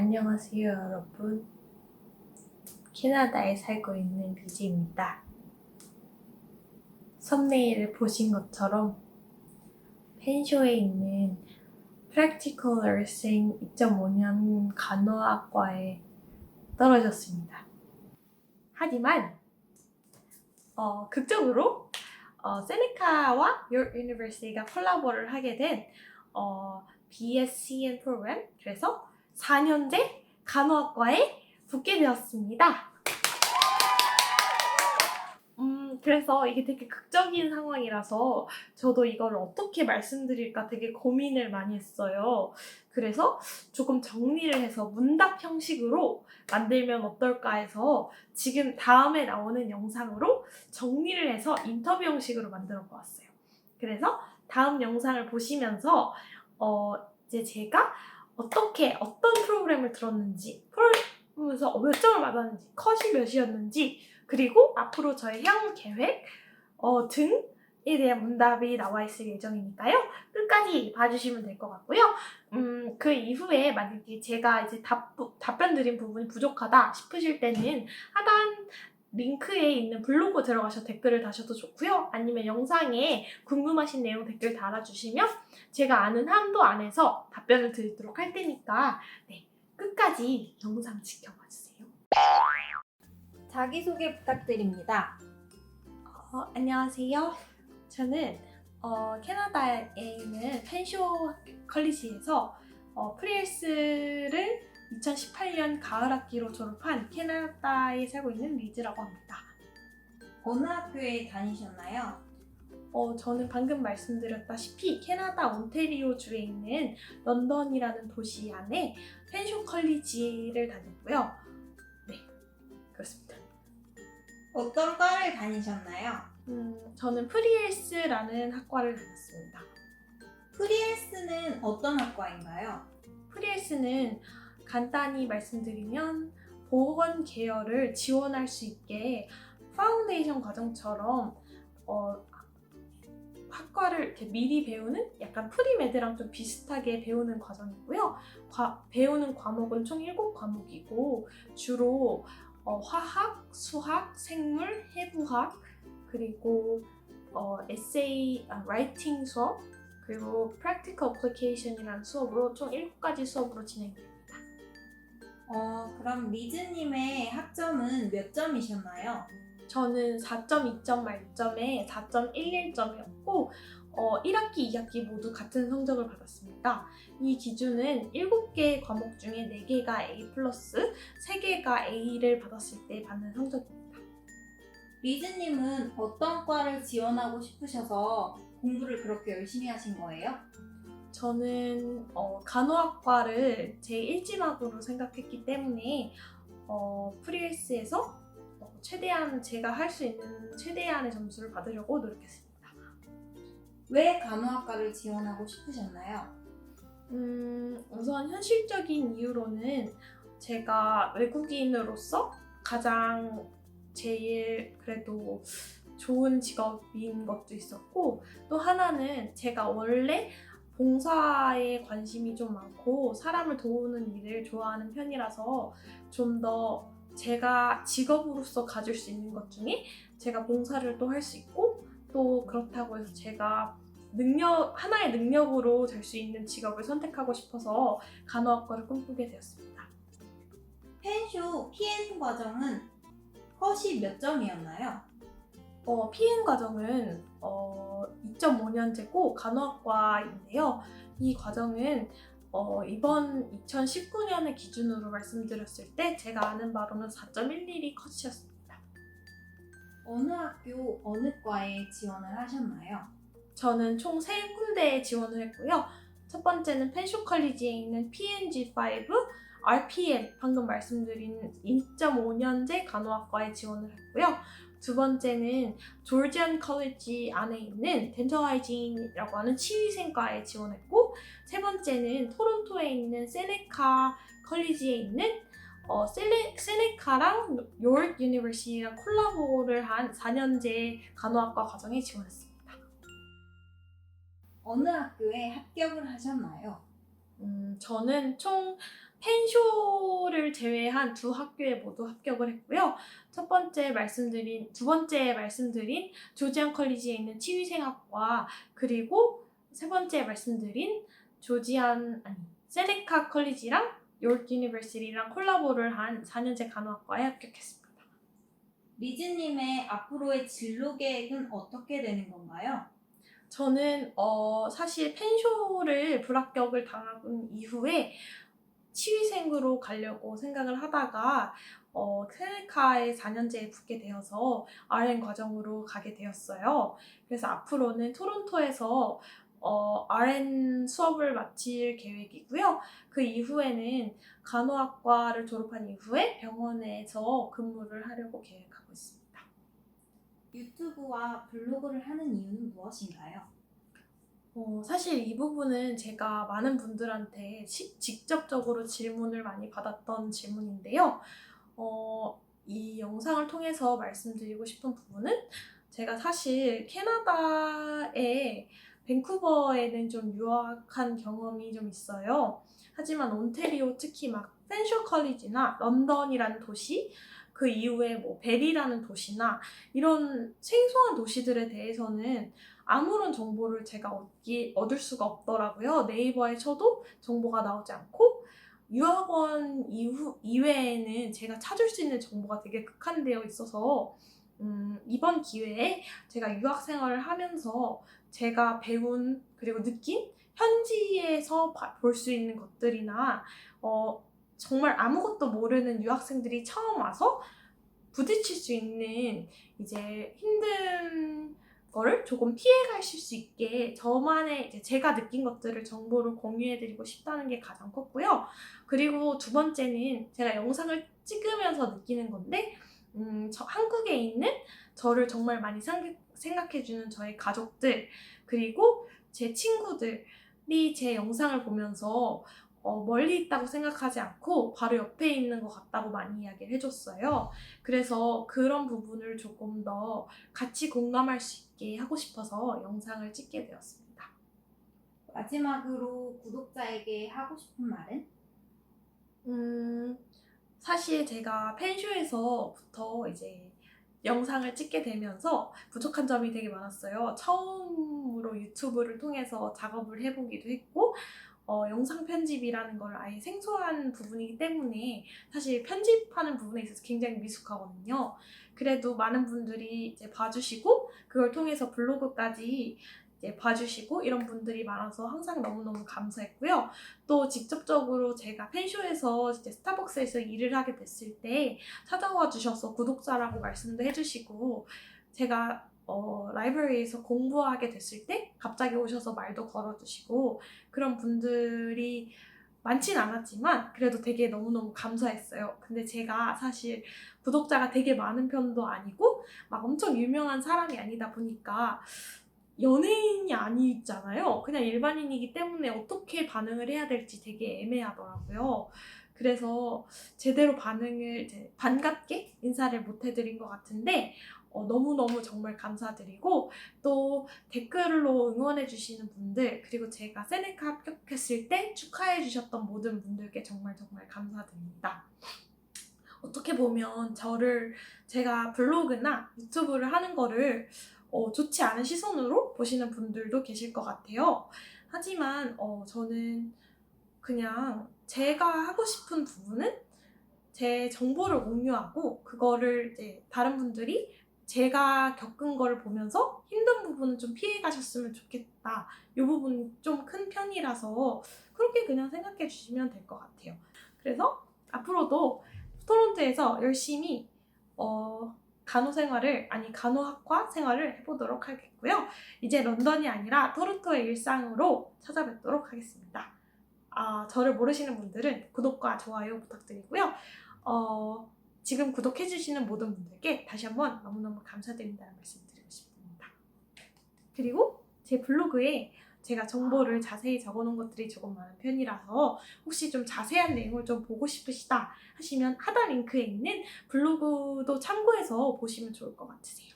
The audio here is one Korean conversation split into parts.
안녕하세요, 여러분. 캐나다에 살고 있는 류지입니다. 썸네일을 보신 것처럼 펜쇼에 있는 Practical Nursing 2.5년 간호학과에 떨어졌습니다. 하지만 어, 극적으로 어, 세네카와 York University가 콜라보를 하게 된 어, BSCN 프로그램 그래서 4년제 간호학과에 붙게 되었습니다. 음, 그래서 이게 되게 극적인 상황이라서 저도 이걸 어떻게 말씀드릴까 되게 고민을 많이 했어요. 그래서 조금 정리를 해서 문답 형식으로 만들면 어떨까 해서 지금 다음에 나오는 영상으로 정리를 해서 인터뷰 형식으로 만들어 보았어요. 그래서 다음 영상을 보시면서 어, 이제 제가 어떻게 어떤 프로그램을 들었는지 프로그램에서 몇 점을 받았는지 컷이 몇이었는지 그리고 앞으로 저의 향후 계획 어, 등에 대한 문답이 나와 있을 예정이니까요. 끝까지 봐주시면 될 것 같고요. 음, 그 이후에 만약에 제가 이제 답, 답변 드린 부분이 부족하다 싶으실 때는 하단 링크에 있는 블로그 들어가셔서 댓글을 다셔도 좋고요. 아니면 영상에 궁금하신 내용 댓글 달아주시면 제가 아는 한도 안에서 답변을 드리도록 할 테니까 네, 끝까지 영상 지켜봐 주세요. 자기소개 부탁드립니다. 어, 안녕하세요. 저는 어, 캐나다에 있는 펜쇼 컬리지에서 어, 프리헬스를 2018년 가을 학기로 졸업한 캐나다에 살고 있는 리즈라고 합니다. 어느 학교에 다니셨나요? 어, 저는 방금 말씀드렸다시피 캐나다 온테리오 주에 있는 런던이라는 도시 안에 펜쇼 컬리지를 다녔고요. 네, 그렇습니다. 어떤 과를 다니셨나요? 음, 저는 프리헬스라는 학과를 다녔습니다. 프리헬스는 어떤 학과인가요? 프리헬스는 간단히 말씀드리면 보건 계열을 지원할 수 있게 파운데이션 과정처럼 어, 학과를 이렇게 미리 배우는 약간 프리메드랑 좀 비슷하게 배우는 과정이고요. 과- 배우는 과목은 총 7과목이고 주로 어, 화학, 수학, 생물, 해부학 그리고 어, 에세이, 아, 라이팅 수업 그리고 practical application이라는 수업으로 총 7가지 수업으로 진행됩니다. 어, 그럼 리즈님의 학점은 몇 점이셨나요? 저는 4.2점 만점에 4.11점이었고 어, 1학기, 2학기 모두 같은 성적을 받았습니다. 이 기준은 7개 과목 중에 4개가 A+, 3개가 A를 받았을 때 받는 성적입니다. 리즈님은 어떤 과를 지원하고 싶으셔서 공부를 그렇게 열심히 하신 거예요? 저는 어, 간호학과를 제 1지막으로 생각했기 때문에 어, 프리헬스에서 어, 최대한 제가 할 수 있는 최대한의 점수를 받으려고 노력했습니다. 왜 간호학과를 지원하고 싶으셨나요? 음, 우선 현실적인 이유로는 제가 외국인으로서 가장 제일 그래도 좋은 직업인 것도 있었고 또 하나는 제가 원래 봉사에 관심이 좀 많고 사람을 도우는 일을 좋아하는 편이라서 좀 더 제가 직업으로서 가질 수 있는 것 중에 제가 봉사를 또 할 수 있고 또 그렇다고 해서 제가 능력 하나의 능력으로 될 수 있는 직업을 선택하고 싶어서 간호학과를 꿈꾸게 되었습니다. 펜쇼 PN 과정은 컷이 몇 점이었나요? 어, PN 과정은 어, 2.5년제고 간호학과인데요. 이 과정은 어, 이번 2019년을 기준으로 말씀드렸을 때 제가 아는 바로는 4.11이 컷이었습니다. 어느 학교, 어느 과에 지원을 하셨나요? 저는 총 3군데에 지원을 했고요. 첫 번째는 펜쇼 컬리지에 있는 PNG5 RPM 방금 말씀드린 2.5년제 간호학과에 지원을 했고요. 두 번째는 조지안 컬리지 안에 있는 덴터 하이진이라고 하는 치위생과에 지원했고 세 번째는 토론토에 있는 세네카 컬리지에 있는 어, 세네, 세네카랑 요르 유니버시티랑 콜라보를 한 4년제 간호학과 과정에 지원했습니다. 어느 학교에 합격을 하셨나요? 음, 저는 총 펜쇼를 제외한 두 학교에 모두 합격을 했고요. 첫 번째 말씀드린, 두 번째 말씀드린 조지안 컬리지에 있는 치위생학과, 그리고 세 번째 말씀드린 조지안, 아니, 세네카 컬리지랑 요르크 유니버시티랑 콜라보를 한 4년제 간호학과에 합격했습니다. 리즈님의 앞으로의 진로 계획은 어떻게 되는 건가요? 저는 어 사실 펜쇼를 불합격을 당한 이후에 치위생으로 가려고 생각을 하다가 어 세네카의 4년제에 붙게 되어서 RN 과정으로 가게 되었어요. 그래서 앞으로는 토론토에서 어, RN 수업을 마칠 계획이고요. 그 이후에는 간호학과를 졸업한 이후에 병원에서 근무를 하려고 계획하고 있습니다. 유튜브와 블로그를 하는 이유는 무엇인가요? 어, 사실 이 부분은 제가 많은 분들한테 시- 직접적으로 질문을 많이 받았던 질문인데요. 어, 이 영상을 통해서 말씀드리고 싶은 부분은 제가 사실 캐나다의 밴쿠버에는 좀 유학한 경험이 좀 있어요. 하지만 온태리오 특히 막 펜쇼 컬리지나 런던이라는 도시 그 이후에 뭐 베리라는 도시나 이런 생소한 도시들에 대해서는 아무런 정보를 제가 얻기, 얻을 수가 없더라고요. 네이버에 쳐도 정보가 나오지 않고 유학원 이후 이외에는 제가 찾을 수 있는 정보가 되게 극한되어 있어서 음, 이번 기회에 제가 유학 생활을 하면서 제가 배운 그리고 느낀 현지에서 볼 수 있는 것들이나 어, 정말 아무것도 모르는 유학생들이 처음 와서 부딪힐 수 있는 이제 힘든 거를 조금 피해 가실 수 있게 저만의 이제 제가 느낀 것들을 정보를 공유해 드리고 싶다는 게 가장 컸고요. 그리고 두 번째는 제가 영상을 찍으면서 느끼는 건데, 음, 저 한국에 있는 저를 정말 많이 상- 생각해 주는 저의 가족들, 그리고 제 친구들이 제 영상을 보면서 어, 멀리 있다고 생각하지 않고 바로 옆에 있는 것 같다고 많이 이야기를 해줬어요. 그래서 그런 부분을 조금 더 같이 공감할 수 있게 하고 싶어서 영상을 찍게 되었습니다. 마지막으로 구독자에게 하고 싶은 말은? 음, 사실 제가 펜쇼에서부터 이제 영상을 찍게 되면서 부족한 점이 되게 많았어요. 처음으로 유튜브를 통해서 작업을 해보기도 했고, 어, 영상 편집이라는 걸 아예 생소한 부분이기 때문에 사실 편집하는 부분에 있어서 굉장히 미숙하거든요. 그래도 많은 분들이 이제 봐주시고, 그걸 통해서 블로그까지 이제 봐주시고, 이런 분들이 많아서 항상 너무너무 감사했고요. 또 직접적으로 제가 펜쇼에서 이제 스타벅스에서 일을 하게 됐을 때 찾아와 주셔서 구독자라고 말씀도 해주시고 제가 어, 라이브러리에서 공부하게 됐을 때 갑자기 오셔서 말도 걸어주시고 그런 분들이 많진 않았지만 그래도 되게 너무너무 감사했어요. 근데 제가 사실 구독자가 되게 많은 편도 아니고 막 엄청 유명한 사람이 아니다 보니까 연예인이 아니잖아요. 그냥 일반인이기 때문에 어떻게 반응을 해야 될지 되게 애매하더라고요. 그래서 제대로 반응을 반갑게 인사를 못 해드린 것 같은데 어, 너무너무 정말 감사드리고 또 댓글로 응원해주시는 분들 그리고 제가 세네카 합격했을 때 축하해주셨던 모든 분들께 정말 정말 감사드립니다. 어떻게 보면 저를 제가 블로그나 유튜브를 하는 거를 어, 좋지 않은 시선으로 보시는 분들도 계실 것 같아요. 하지만 어, 저는 그냥 제가 하고 싶은 부분은 제 정보를 공유하고 그거를 이제 다른 분들이 제가 겪은 거를 보면서 힘든 부분은 좀 피해 가셨으면 좋겠다. 이 부분 좀 큰 편이라서 그렇게 그냥 생각해 주시면 될 것 같아요. 그래서 앞으로도 토론토에서 열심히 어, 간호 생활을 아니 간호학과 생활을 해보도록 하겠고요. 이제 런던이 아니라 토론토의 일상으로 찾아뵙도록 하겠습니다. 아, 저를 모르시는 분들은 구독과 좋아요 부탁드리고요. 어, 지금 구독해주시는 모든 분들께 다시 한번 너무너무 감사드린다는 말씀 드리고 싶습니다. 그리고 제 블로그에 제가 정보를 자세히 적어놓은 것들이 조금 많은 편이라서 혹시 좀 자세한 내용을 좀 보고 싶으시다 하시면 하단 링크에 있는 블로그도 참고해서 보시면 좋을 것 같으세요.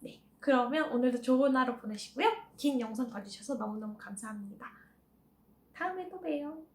네. 그러면 오늘도 좋은 하루 보내시고요. 긴 영상 봐주셔서 너무너무 감사합니다. 다음에 또 봬요.